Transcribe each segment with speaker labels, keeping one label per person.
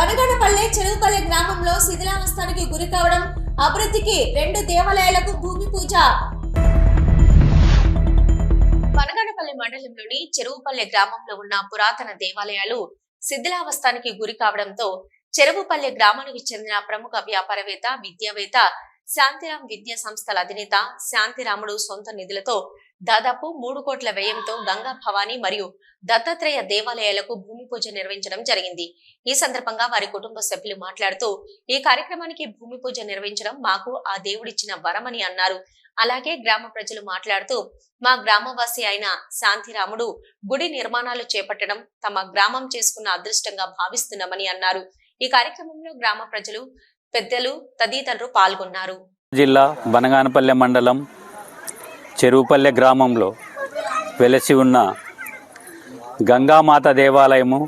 Speaker 1: బనగనపల్లె చెరువుపల్లె గ్రామంలో శిథిలావస్థానికి గురి కావడం అభివృద్ధికి రెండు దేవాలయాలకు భూమి పూజ. బనగనపల్లి మండలంలోని చెరువుపల్లె గ్రామంలో ఉన్న పురాతన దేవాలయాలు శిథిలావస్థానికి గురి కావడంతో చెరువుపల్లె గ్రామానికి చెందిన ప్రముఖ వ్యాపారవేత్త విద్యావేత్త శాంతిరాం విద్యా సంస్థల అధినేత శాంతిరాముడు సొంత నిధులతో దాదాపు మూడు కోట్ల వ్యయంతో గంగా భవాని మరియు దత్తాత్రేయ దేవాలయాలకు భూమి పూజ నిర్వహించడం జరిగింది. ఈ సందర్భంగా వారి కుటుంబ సభ్యులు మాట్లాడుతూ ఈ కార్యక్రమానికి భూమి పూజ నిర్వహించడం మాకు ఆ దేవుడిచ్చిన వరమని అన్నారు. అలాగే గ్రామ ప్రజలు మాట్లాడుతూ మా గ్రామవాసి అయిన శాంతిరాముడు గుడి నిర్మాణాలు చేపట్టడం తమ గ్రామం చేసుకున్న అదృష్టంగా భావిస్తున్నామని అన్నారు. ఈ కార్యక్రమంలో గ్రామ ప్రజలు పెద్దలు తదితరులు పాల్గొన్నారు.
Speaker 2: జిల్లా బనగానపల్లె మండలం చెరువుపల్లె గ్రామంలో వెలసి ఉన్న గంగామాత దేవాలయము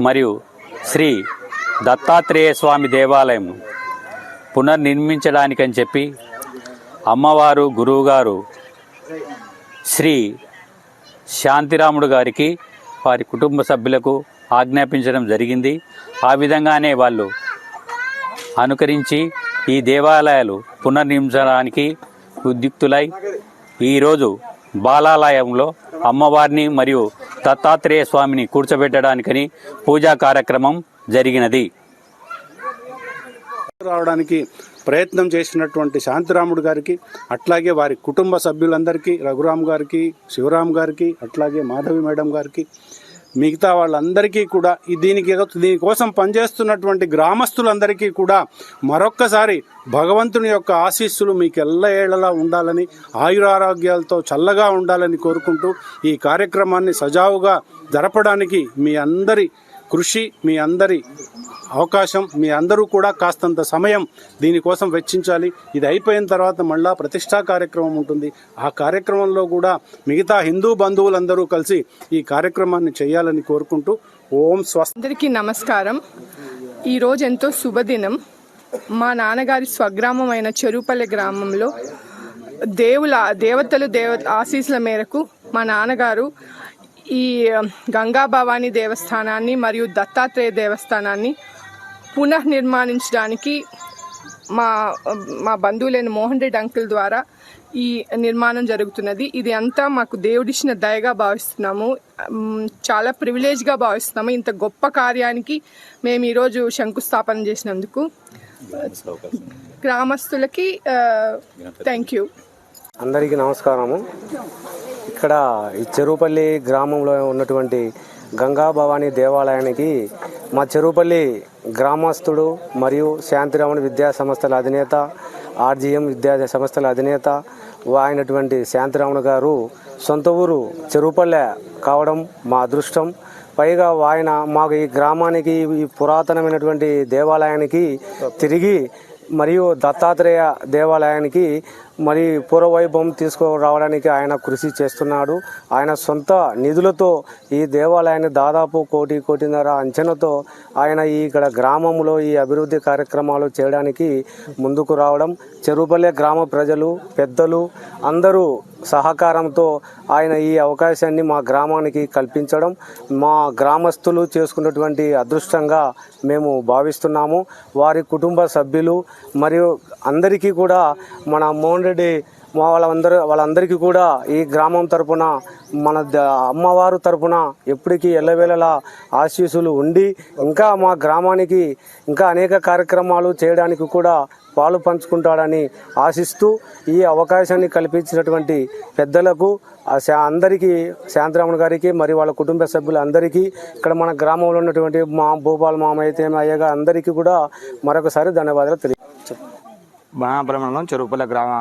Speaker 2: మరియు శ్రీ దత్తాత్రేయ స్వామి దేవాలయము పునర్నిర్మించడానికని చెప్పి అమ్మవారు గురువుగారు శ్రీ శాంతిరాముడు గారికి వారి కుటుంబ సభ్యులకు ఆజ్ఞాపించడం జరిగింది. ఆ విధంగానే వాళ్ళు అనుకరించి ఈ దేవాలయాలు పునర్నిర్మించడానికి ఉద్యుక్తులై ఈరోజు బాలాలయంలో అమ్మవారిని మరియు దత్తాత్రేయ స్వామిని కూర్చోబెట్టడానికని పూజా కార్యక్రమం జరిగినది.
Speaker 3: రావడానికి ప్రయత్నం చేసినటువంటి శాంతిరాముడు గారికి అట్లాగే వారి కుటుంబ సభ్యులందరికీ రఘురామ్ గారికి శివరామ్ గారికి అట్లాగే మాధవి మేడం గారికి మిగతా వాళ్ళందరికీ కూడా దీనికి దీనికోసం పనిచేస్తున్నటువంటి గ్రామస్తులందరికీ కూడా మరొక్కసారి భగవంతుని యొక్క ఆశీస్సులు మీకు ఎల్ల ఏళ్ళలా ఉండాలని ఆయురారోగ్యాలతో చల్లగా ఉండాలని కోరుకుంటూ ఈ కార్యక్రమాన్ని సజావుగా జరపడానికి మీ అందరి కృషి మీ అందరి అవకాశం మీ అందరూ కూడా కాస్తంత సమయం దీనికోసం వెచ్చించాలి. ఇది అయిపోయిన తర్వాత మళ్ళా ప్రతిష్టా కార్యక్రమం ఉంటుంది. ఆ కార్యక్రమంలో కూడా మిగతా హిందూ బంధువులందరూ కలిసి ఈ కార్యక్రమాన్ని చేయాలని కోరుకుంటూ ఓం స్వస్తి.
Speaker 4: అందరికీ నమస్కారం. ఈరోజు ఎంతో శుభదినం. మా నాన్నగారి స్వగ్రామం అయిన చెరుపల్లి గ్రామంలో దేవుల దేవతలు దేవ ఆశీస్సుల మేరకు మా నాన్నగారు ఈ గంగా భవానీ దేవస్థానాన్ని మరియు దత్తాత్రేయ దేవస్థానాన్ని పునఃనిర్మాణించడానికి మా మా బంధువులైన మోహన్ రెడ్డి అంకుల్ ద్వారా ఈ నిర్మాణం జరుగుతున్నది. ఇది అంతా మాకు దేవుడిచ్చిన దయగా భావిస్తున్నాము. చాలా ప్రివిలేజ్గా భావిస్తున్నాము. ఇంత గొప్ప కార్యానికి మేము ఈరోజు శంకుస్థాపన చేసినందుకు. గ్రామస్తులకి థ్యాంక్ యూ
Speaker 5: అందరికీ నమస్కారము. ఇక్కడ ఈ చెరువుపల్లి గ్రామంలో ఉన్నటువంటి గంగాభవాని దేవాలయానికి మా చెరువుపల్లి గ్రామస్తుడు మరియు శాంతిరామణ విద్యా సంస్థల అధినేత ఆర్జీఎం విద్యా సంస్థల అధినేత అయినటువంటి శాంతిరాముడు గారు సొంత ఊరు చెరువుపల్లె కావడం మా అదృష్టం. పైగా ఆయన మాకు ఈ గ్రామానికి ఈ పురాతనమైనటువంటి దేవాలయానికి తిరిగి మరియు దత్తాత్రేయ దేవాలయానికి మరి పూర్వవైభవం తీసుకురావడానికి ఆయన కృషి చేస్తున్నాడు. ఆయన సొంత నిధులతో ఈ దేవాలయాన్ని దాదాపు కోటి కోటిన్నర అంచనాతో ఆయన ఇక్కడ గ్రామంలో ఈ అభివృద్ధి కార్యక్రమాలు చేయడానికి ముందుకు రావడం. చెరువుపల్లె గ్రామ ప్రజలు పెద్దలు అందరూ సహకారంతో ఆయన ఈ అవకాశాన్ని మా గ్రామానికి కల్పించడం మా గ్రామస్తులు చేసుకున్నటువంటి అదృష్టంగా మేము భావిస్తున్నాము. వారి కుటుంబ సభ్యులు మరియు అందరికీ కూడా మన మోహన్ రెడ్డి మా వాళ్ళందరూ వాళ్ళందరికీ కూడా ఈ గ్రామం తరపున మన అమ్మవారు తరపున ఎప్పటికీ ఎల్లవేళలా ఆశీస్సులు ఉండి ఇంకా మా గ్రామానికి ఇంకా అనేక కార్యక్రమాలు చేయడానికి కూడా పాలు పంచుకుంటాడని ఆశిస్తూ ఈ అవకాశాన్ని కల్పించినటువంటి పెద్దలకు అందరికీ శాంతిరామన్ గారికి మరి వాళ్ళ కుటుంబ సభ్యులందరికీ ఇక్కడ మన గ్రామంలో ఉన్నటువంటి మా భూపాల్ మామయ్య అయ్యగా అందరికీ కూడా మరొకసారి ధన్యవాదాలు తెలియ
Speaker 6: మహాబ్రహ్మణం మండలం గ్రామ